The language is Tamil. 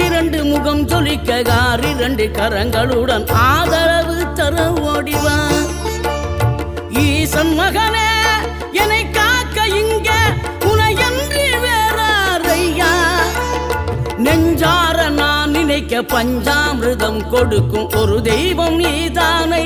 மூவிரண்டு முகம் சொலிக்க ஆறிரண்டு கரங்களுடன் ஆதரவு தர ஓடிவா. ஈசன் மகனே என்னை காக்க இங்க உனையன்றி வேறாரையா? நெஞ்சார நான் நினைக்க பஞ்சாமிர்தம் கொடுக்கும் ஒரு தெய்வம் நீதானே.